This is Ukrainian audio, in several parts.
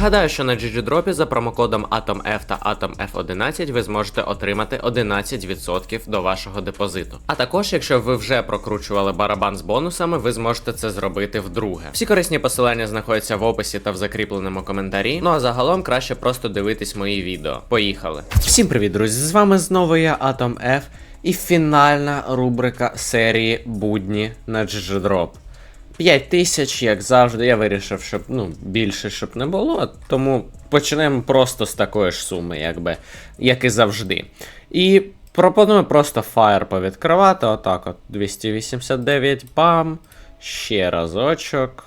Нагадаю, що на GGDrop за промокодом AtomF та AtomF11 ви зможете отримати 11% до вашого депозиту. А також, якщо ви вже прокручували барабан з бонусами, ви зможете це зробити вдруге. Всі корисні посилання знаходяться в описі та в закріпленому коментарі. Ну а загалом краще просто дивитись мої відео. Поїхали! Всім привіт, друзі! З вами знову я AtomF і фінальна рубрика серії Будні на GGDrop. 5 тисяч, як завжди, я вирішив, щоб ну, більше щоб не було, тому почнемо просто з такої ж суми, якби, як і завжди. І пропоную просто фаєр повідкривати. Отак, от 289 бам. Ще разочок.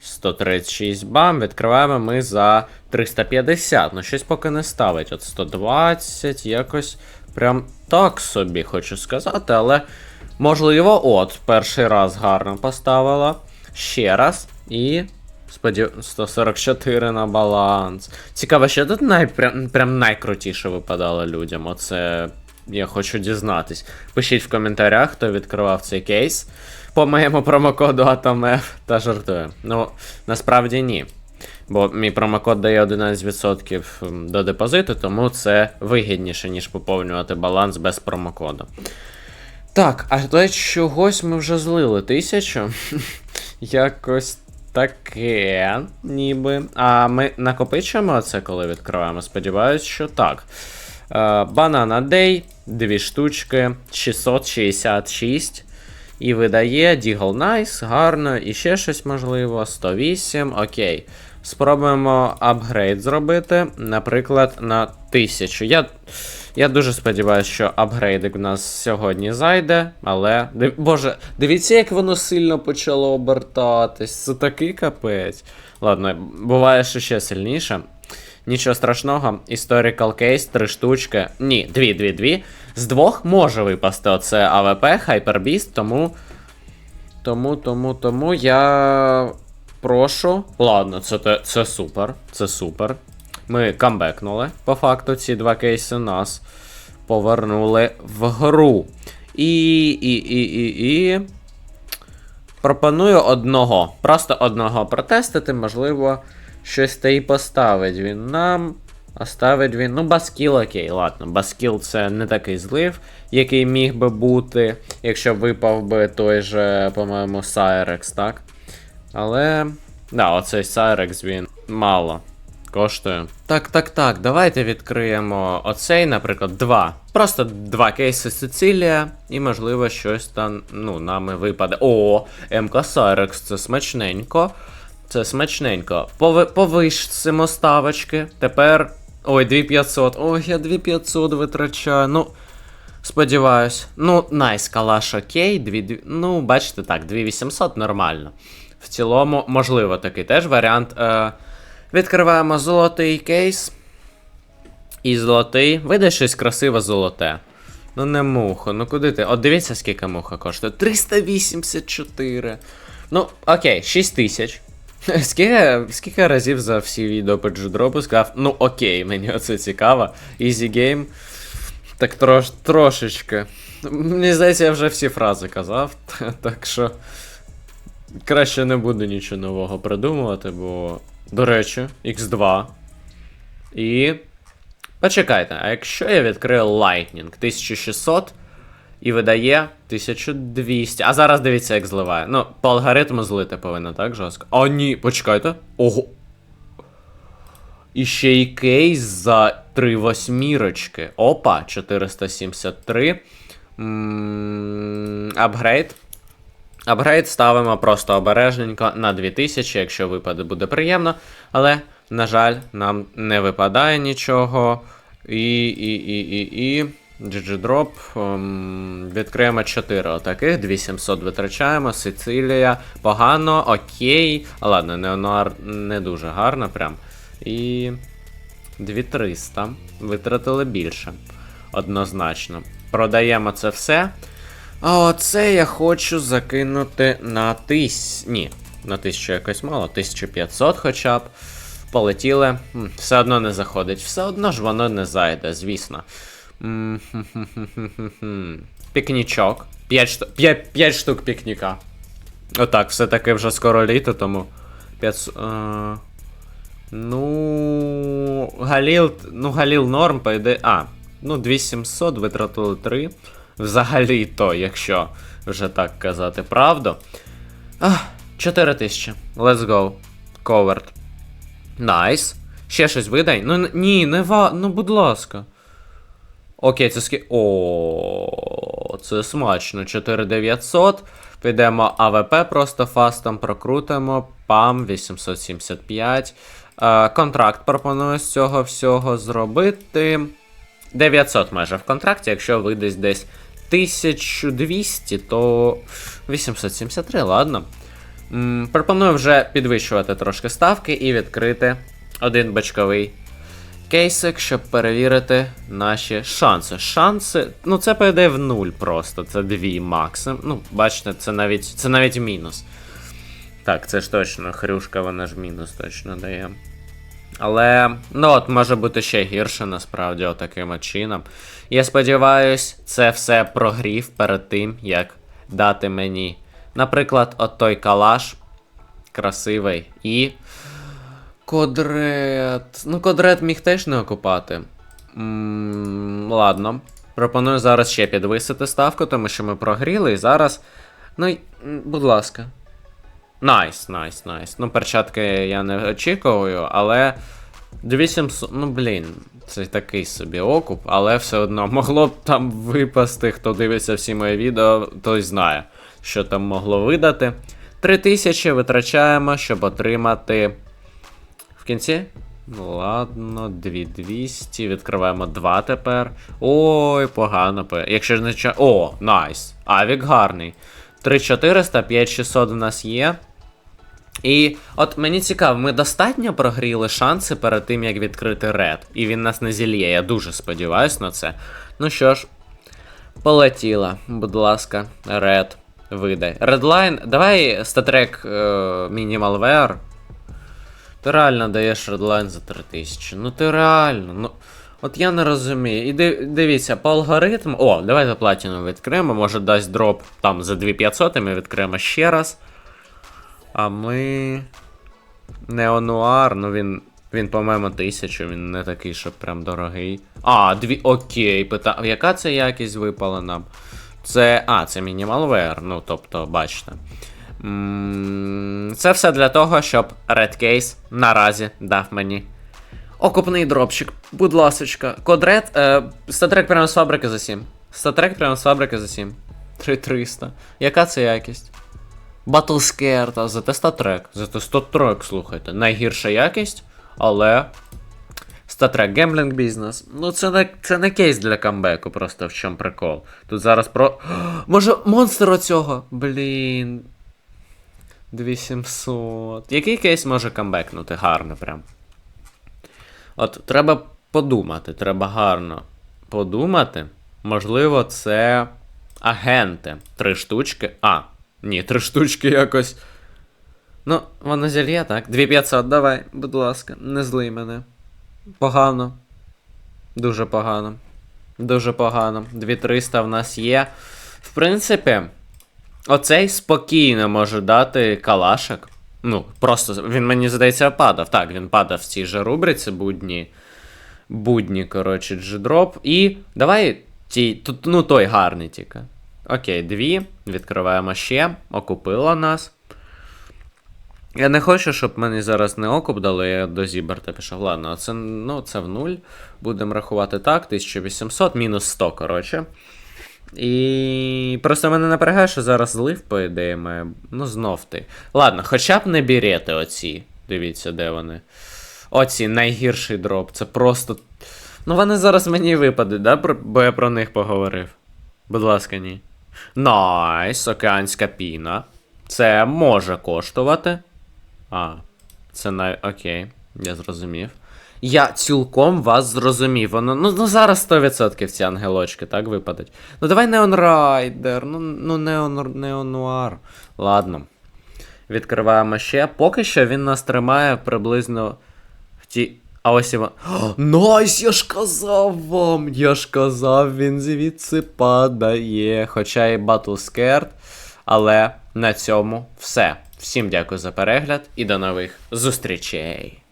136 бам. Відкриваємо ми за 350. Ну, щось поки не ставить. От 120, якось прям так собі хочу сказати, але. Можливо, от, перший раз гарно поставила. Ще раз. І. Сподів... 144 на баланс. Цікаво, що тут най... прям, прям найкрутіше випадало людям. Оце я хочу дізнатись. Пишіть в коментарях, хто відкривав цей кейс. По моєму промокоду AtomF та жартую. Ну, насправді ні. Бо мій промокод дає 11% до депозиту, тому це вигідніше, ніж поповнювати баланс без промокоду. Так, а то чогось ми вже злили тисячу. Якось таке, ніби. А ми накопичуємо це, коли відкриваємо? Сподіваюсь, що так. Банана Day, дві штучки, 666. І видає Deagle Nice, гарно, і ще щось можливо. 108, окей. Спробуємо апгрейд зробити, наприклад, на 1000. Я я дуже сподіваюся, що апгрейдик в нас сьогодні зайде, але. Боже, дивіться, як воно сильно почало обертатись. Це такий капець. Ладно, буває, що ще сильніше. Нічого страшного, Historical Case, три штучки. Ні, дві, дві, дві. З двох може випасти оце АВП, Beast, тому. Тому, тому, тому я. Прошу. Ладно, це це супер. Це супер. Ми камбекнули. По факту, ці два кейси нас повернули в гру. І. і, і, і, і. Пропоную одного. Просто одного протестити, можливо, щось та і поставить він нам. Оставить він. Ну, Баскіл, окей, ладно. Баскіл це не такий злив, який міг би бути, якщо випав би той же, по-моєму, Сайрекс, так? Але. Да, оцей Сайрекс він мало коштує. Так, так, так, давайте відкриємо оцей, наприклад, два. Просто два кейси Сицилія, і, можливо, щось там ну, нами випаде. О, МК Сайрекс, це смачненько. Це смачненько. Пови... Повишцимо ставочки. Тепер. Ой, 2500. Ой, я 2500 витрачаю. Ну. Сподіваюсь. Ну, найс, калаш окей. 2... Ну, бачите, так, 2800 нормально. В цілому, можливо, такий теж варіант. Е... Відкриваємо золотий кейс. І золотий. Вийде щось красиве золоте. Ну, не муха. Ну куди ти? От дивіться, скільки муха коштує. 384. Ну, окей, 6 тисяч. Скільки скільки разів за всі відео по джудропу сказав, ну окей, мені оце цікаво. Easy game. Так трош, трошечки. Мені здається, я вже всі фрази казав. Так що. Краще не буду нічого нового придумувати, бо. До речі, X2. І. Почекайте, а якщо я відкрию Lightning 1600 і видає 1200. А зараз дивіться, як зливає. Ну, по алгоритму злити повинно, так, жорстко. А ні, почекайте. Ого. І ще й кейс за 3 восьмірочки. Опа, 473. Апгрейд. Апгрейд ставимо просто обережненько на 2000, якщо випаде, буде приємно. Але, на жаль, нам не випадає нічого. І. і, і, і, і. GG-Drop. Um, відкриємо 4 отаких, 2700 витрачаємо. Сицилія. Погано, окей. Ладно, Неонуар не дуже гарно прям. І. 2300. Витратили більше. Однозначно. Продаємо це все. А оце я хочу закинути на тис... Ні, на 1000 якось мало, 1500 хоча б. Полетіли. Все одно не заходить. Все одно ж воно не зайде, звісно. Пікнічок. 5 штук 5, 5 пікніка. Отак, все-таки вже скоро літо, тому. 500. Ну. Галіл. Ну, Галіл норм, пойде. А, ну 2700, витратили 3. Взагалі то, якщо вже так казати правду. Ах, 4000. Let's go. Covered. Найс. Ще щось видай. Ну ні, не ва. Ну, будь ласка. Окей, це скі. О, це смачно. 4900. Підемо АВП просто фастом прокрутимо. Пам 875. Е, контракт пропоную з цього всього зробити. 900 майже в контракті, якщо ви десь десь 1200, то 873, ладно. М, пропоную вже підвищувати трошки ставки і відкрити один бачковий кейсик, щоб перевірити наші шанси. Шанси, ну це пойде в нуль просто, це дві максимум. Ну, бачите, це навіть, це навіть мінус. Так, це ж точно, хрюшка, вона ж мінус точно дає. Але, ну от, може бути ще гірше, насправді, отаким от чином. Я сподіваюсь, це все прогрів перед тим, як дати мені, наприклад, от той калаш красивий і. Кодрет. Ну, кодрет міг теж не окупати. м ладно. Пропоную зараз ще підвисити ставку, тому що ми прогріли, і зараз. Ну, будь ласка. Найс, найс, найс. Ну, перчатки я не очікую, але. 2700, ну блін, це такий собі окуп, але все одно могло б там випасти, хто дивиться всі мої відео, той знає, що там могло видати. 3000 витрачаємо, щоб отримати. В кінці? Ладно, 2200. Відкриваємо 2 тепер. Ой, погано. Якщо не ча. О, найс. Авік гарний. 3400, 5600 в нас є. І от мені цікаво, ми достатньо прогріли шанси перед тим, як відкрити ред. І він нас не зільє, я дуже сподіваюсь на це. Ну що ж, полетіла, будь ласка, ред. Видай. Редлайн, давай статрек Minimal Wear. Ти реально даєш редлайн за 3000. Ну ти реально. Ну, от я не розумію. І дивіться, по алгоритму. О, давай за платіну відкриємо. Може дасть дроп там за 2500, і ми відкриємо ще раз. А ми. Неонуар, ну він. Він, по-моєму, 1000, він не такий, щоб прям дорогий. А, дві. Окей, пита. Яка це якість випала нам? Це. А, це мінімалвер, ну тобто, бачите. Це все для того, щоб Red Case наразі дав мені окупний дропчик. Будь ласочка. Кодред. Е, статрек прямо з фабрики за 7. Статрек прямо з фабрики за 7. 3300. Яка це якість? Battlescare, та зате статрек. Зате статрек, слухайте. Найгірша якість, але. Статрек, гемблінг бізнес. Ну, це не, це не кейс для камбеку, просто в чому прикол. Тут зараз про. Може, монстр оцього? Блін. 2700. Який кейс може камбекнути? Гарно прям. От, треба подумати, треба гарно подумати. Можливо, це агенти. Три штучки. А, ні, три штучки якось. Ну, воно зільє, так? 2500, давай, будь ласка, не злий мене. Погано. Дуже погано. Дуже погано. 2300 в нас є. В принципі, оцей спокійно може дати калашик. Ну, просто він мені здається падав. Так, він падав в цій же рубриці будні. Будні, коротше, джидроп. І давай ті, тут, ну той гарний тільки. Окей, дві. Відкриваємо ще. Окупила нас. Я не хочу, щоб мені зараз не окуп дали, я до Зіберта пішов. Ладно, це, ну, це в нуль. Будемо рахувати так, 1800, мінус 100, коротше. І просто мене напрягає, що зараз злив, по ідеї, має. Ну, знов ти. Ладно, хоча б не бірети оці. Дивіться, де вони. Оці найгірший дроп. Це просто. Ну, вони зараз мені випадуть, да? Бо я про них поговорив. Будь ласка, ні. Найс, океанська піна. Це може коштувати. А, це най. Окей, я зрозумів. Я цілком вас зрозумів. Воно. Ну, ну зараз 100% ці ангелочки, так, випадуть. Ну давай Неон Райдер, ну, ну Неон, Неонуар. Ладно. Відкриваємо ще. Поки що він нас тримає приблизно в ті. А ось і вон- Найс, я ж казав вам! Я ж казав, він звідси падає. Хоча і Battle Scared. Але на цьому все. Всім дякую за перегляд і до нових зустрічей.